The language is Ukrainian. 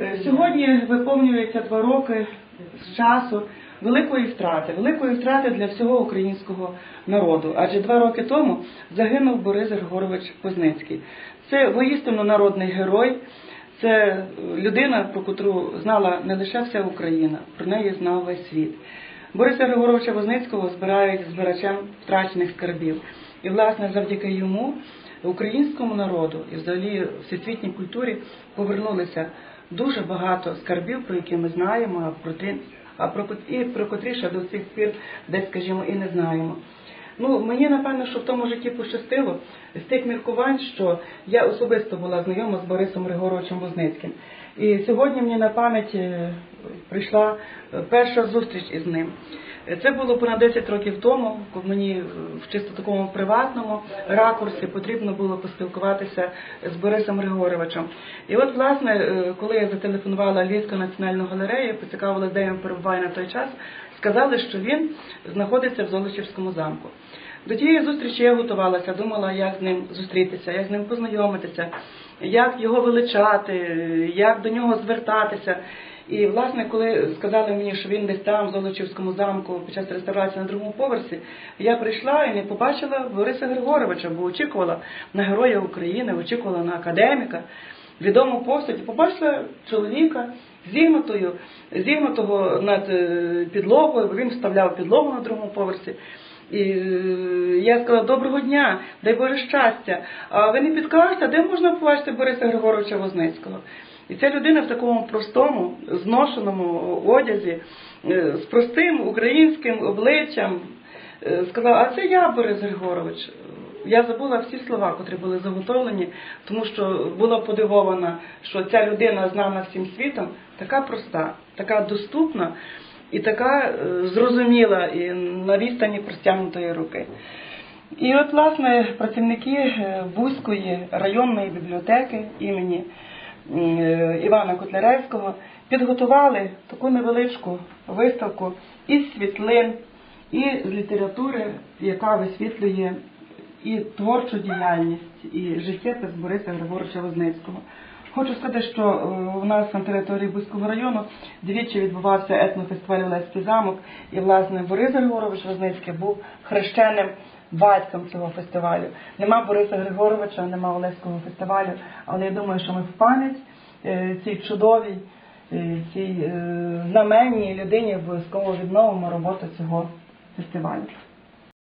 Е, Сьогодні виповнюється два роки з часу великої втрати, великої втрати для всього українського народу. Адже два роки тому загинув Борис Григорович Позницький. Це воістину народний герой. Це е, людина, про котру знала не лише вся Україна, про неї знав весь світ. Бориса Григоровича Возницького збирають збирачем втрачених скарбів. І, власне, завдяки йому українському народу і взагалі всесвітній культурі повернулися дуже багато скарбів, про які ми знаємо, а про ті, а про і про котрі ще до цих пір десь, скажімо, і не знаємо. Ну, мені напевно, що в тому житті пощастило з тих міркувань, що я особисто була знайома з Борисом Григоровичем Возницьким. І сьогодні мені на пам'ять е, прийшла е, перша зустріч із ним. Це було понад 10 років тому, коли мені е, в чисто такому приватному ракурсі потрібно було поспілкуватися з Борисом Григоровичем. І от, власне, коли я зателефонувала Львівську національну галерею, поцікавилася, де він перебуває на той час, сказали, що він знаходиться в Золочівському замку. До тієї зустрічі я готувалася, думала, як з ним зустрітися, як з ним познайомитися, як його величати, як до нього звертатися. І, власне, коли сказали мені, що він десь там, в Золочівському замку, під час реставрації на другому поверсі, я прийшла і не побачила Бориса Григоровича, бо очікувала на Героя України, очікувала на академіка, відому постать. Побачила чоловіка зігнутою, зігнутого над е, підлогою, бо він вставляв підлогу на другому поверсі. І е, я сказала, доброго дня, дай Боже щастя. А ви не підкажете, де можна побачити Бориса Григоровича Возницького? І ця людина в такому простому, зношеному одязі, е, з простим українським обличчям е, сказала, а це я, Борис Григорович. Я забула всі слова, котрі були заготовлені, тому що була подивована, що ця людина знана всім світом, така проста, така доступна і така е, зрозуміла і на відстані простягнутої руки. І от, власне, працівники е, Бузької районної бібліотеки імені е, Івана Котляревського підготували таку невеличку виставку із світлин, і з літератури, яка висвітлює і творчу діяльність, і життєпис Бориса Григоровича Возницького. Хочу сказати, що е, у нас на території Бузького району двічі відбувався етнофестиваль Олеський замок, і власне Борис Григорович Возницький був хрещеним батьком цього фестивалю. Нема Бориса Григоровича, нема Олеського фестивалю, але я думаю, що ми в пам'ять е, цій чудовій, е, цій знаменній людині обов'язково відновимо роботу цього фестивалю.